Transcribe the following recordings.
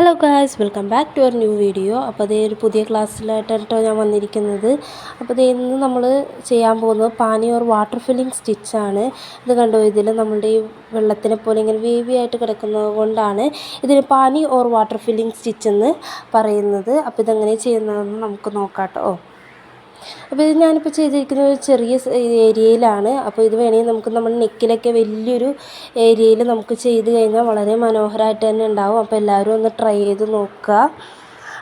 Hello guys welcome back to our new video അപ്പോൾ അതേ ഒരു പുതിയ ക്ലാസ്സിലായിട്ടോ ഞാൻ വന്നിരിക്കുന്നത്. അപ്പോൾ അതേ ഇന്ന് നമ്മൾ ചെയ്യാൻ പോകുന്നത് പാനി ഓർ വാട്ടർ ഫില്ലിംഗ് സ്റ്റിച്ചാണ് ഇത് കണ്ടോ? ഇതിൽ നമ്മളുടെ ഈ വെള്ളത്തിനെ പോലെ ഇങ്ങനെ വേവി ആയിട്ട് കിടക്കുന്നത് കൊണ്ടാണ് ഇതിന് പാനി ഓർ വാട്ടർ ഫില്ലിംഗ് സ്റ്റിച്ച് എന്ന് പറയുന്നത്. അപ്പോൾ ഇതെങ്ങനെ ചെയ്യുന്നതെന്ന് നമുക്ക് നോക്കാം കേട്ടോ അപ്പോൾ ഇത് ഞാനിപ്പോൾ ചെയ്തിരിക്കുന്ന ഒരു ചെറിയ ഏരിയയിലാണ്. അപ്പോൾ ഇത് വേണമെങ്കിൽ നമുക്ക് നമ്മുടെ നെക്കിലൊക്കെ വലിയൊരു ഏരിയയിൽ നമുക്ക് ചെയ്ത് കഴിഞ്ഞാൽ വളരെ മനോഹരമായിട്ട് തന്നെ ഉണ്ടാവും. അപ്പോൾ എല്ലാവരും ഒന്ന് ട്രൈ ചെയ്ത് നോക്കുക.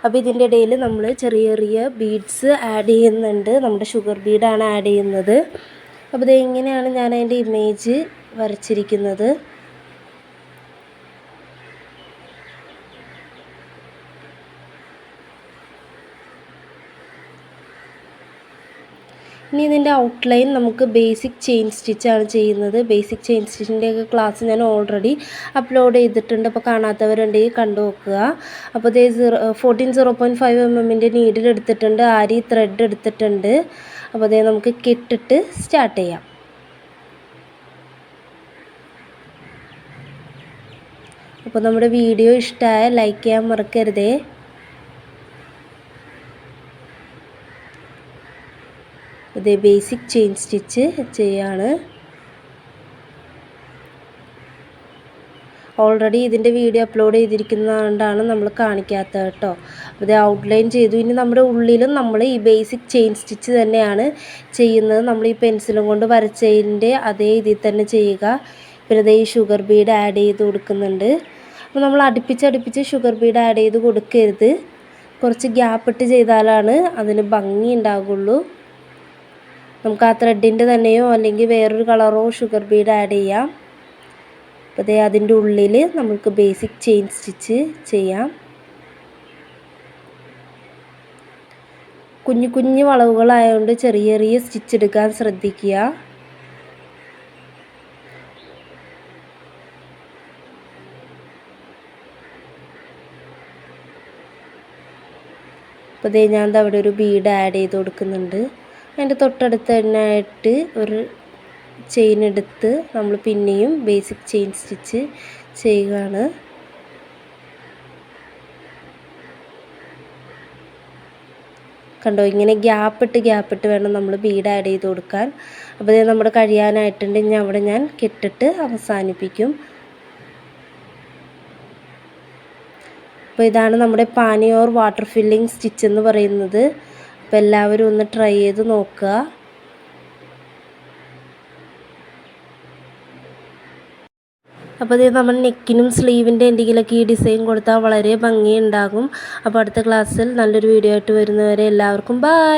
അപ്പോൾ ഇതിന്റെ ഇടയിൽ നമ്മൾ ചെറിയ ചെറിയ ബീഡ്സ് ആഡ് ചെയ്യുന്നുണ്ട്. നമ്മുടെ ഷുഗർ ബീഡാണ് ആഡ് ചെയ്യുന്നത്. അപ്പോൾ ഇത് എങ്ങനെയാണ് ഞാൻ അതിന്റെ ഇമേജ് വരച്ചിരിക്കുന്നത്? ഇനി ഇതിന്റെ ഔട്ട്ലൈൻ നമുക്ക് ബേസിക് ചെയിൻ സ്റ്റിച്ചാണ് ചെയ്യുന്നത്. ബേസിക് ചെയിൻ സ്റ്റിച്ചിന്റെയൊക്കെ ക്ലാസ് ഞാൻ ഓൾറെഡി അപ്ലോഡ് ചെയ്തിട്ടുണ്ട്. അപ്പോൾ കാണാത്തവരുണ്ടെങ്കിൽ കണ്ടു നോക്കുക. അപ്പോൾ ഇതേ zero fourteen zero point five M എമ്മിന്റെ നീഡിൽ എടുത്തിട്ടുണ്ട്. ആരി ത്രെഡ് എടുത്തിട്ടുണ്ട്. അപ്പോൾ അതേ നമുക്ക് കെട്ടിട്ട് സ്റ്റാർട്ട് ചെയ്യാം. അപ്പോൾ നമ്മുടെ വീഡിയോ ഇഷ്ടമായ ലൈക്ക് ചെയ്യാൻ മറക്കരുതേ. ഇത് ബേസിക് ചെയിൻ സ്റ്റിച്ച് ചെയ്യാണ്. ഓൾറെഡി ഇതിന്റെ വീഡിയോ അപ്ലോഡ് ചെയ്തിരിക്കുന്നതുകൊണ്ടാണ് നമ്മൾ കാണിക്കാത്തത് കേട്ടോ. ഇത് ഔട്ട്ലൈൻ ചെയ്തു. ഇനി നമ്മുടെ ഉള്ളിലും നമ്മൾ ഈ ബേസിക് ചെയിൻ സ്റ്റിച്ച് തന്നെയാണ് ചെയ്യുന്നത്. നമ്മൾ ഈ പെൻസിലും കൊണ്ട് വരച്ചതിന്റെ അതേ ഇതിൽ തന്നെ ചെയ്യുക. പിന്നെ ഇതേ ഷുഗർ ബീഡ് ആഡ് ചെയ്ത് കൊടുക്കുന്നുണ്ട്. അപ്പോൾ നമ്മൾ അടുപ്പിച്ച് അടുപ്പിച്ച് ഷുഗർ ബീഡ് ആഡ് ചെയ്ത് കൊടുക്കരുത്. കുറച്ച് ഗ്യാപ്പിട്ട് ചെയ്താലാണ് അതിന് ഭംഗി ഉണ്ടാകുള്ളൂ നമുക്ക് ആ ത്രെഡിന്റെ തന്നെയോ അല്ലെങ്കിൽ വേറൊരു കളറോ ഷുഗർ ബീഡ് ആഡ് ചെയ്യാം. അപ്പോൾ അതേ അതിന്റെ ഉള്ളിൽ നമുക്ക് ബേസിക് ചെയിൻ സ്റ്റിച്ച് ചെയ്യാം. കുഞ്ഞു കുഞ്ഞു വളവുകളായതുകൊണ്ട് ചെറിയ ചെറിയ സ്റ്റിച്ച് എടുക്കാൻ ശ്രദ്ധിക്കുക. അപ്പോൾ ഇതേ ഞാൻ അവിടെ ഒരു ബീഡ് ആഡ് ചെയ്ത് കൊടുക്കുന്നുണ്ട്. അതിന്റെ തൊട്ടടുത്ത് തന്നെ ആയിട്ട് ഒരു ചെയിൻ എടുത്ത് നമ്മൾ പിന്നെയും ബേസിക് ചെയിൻ സ്റ്റിച്ച് ചെയ്യുകയാണ് കണ്ടോ ഇങ്ങനെ ഗ്യാപ്പ് ഇട്ട് ഗ്യാപ്പ് ഇട്ട് വേണം നമ്മൾ ബീഡ് ആഡ് ചെയ്ത് കൊടുക്കാൻ. അപ്പോൾ ഇത് നമ്മുടെ കഴിയാനായിട്ടുണ്ട്. ഇനി അവിടെ ഞാൻ കെട്ടിട്ട് അവസാനിപ്പിക്കും. അപ്പോൾ ഇതാണ് നമ്മുടെ പാനിയോർ വാട്ടർ ഫില്ലിംഗ് സ്റ്റിച്ച് എന്ന് പറയുന്നത്. അപ്പോൾ എല്ലാവരും ഒന്ന് ട്രൈ ചെയ്ത് നോക്കുക. അപ്പോൾ ഇത് നമ്മൾ നെക്കിനും സ്ലീവിന്റെ എന്തെങ്കിലുമൊക്കെ ഈ ഡിസൈൻ കൊടുത്താൽ വളരെ ഭംഗിയുണ്ടാകും. അപ്പോൾ അടുത്ത ക്ലാസ്സിൽ നല്ലൊരു വീഡിയോ ആയിട്ട് വരുന്നവരെ എല്ലാവർക്കും ബൈ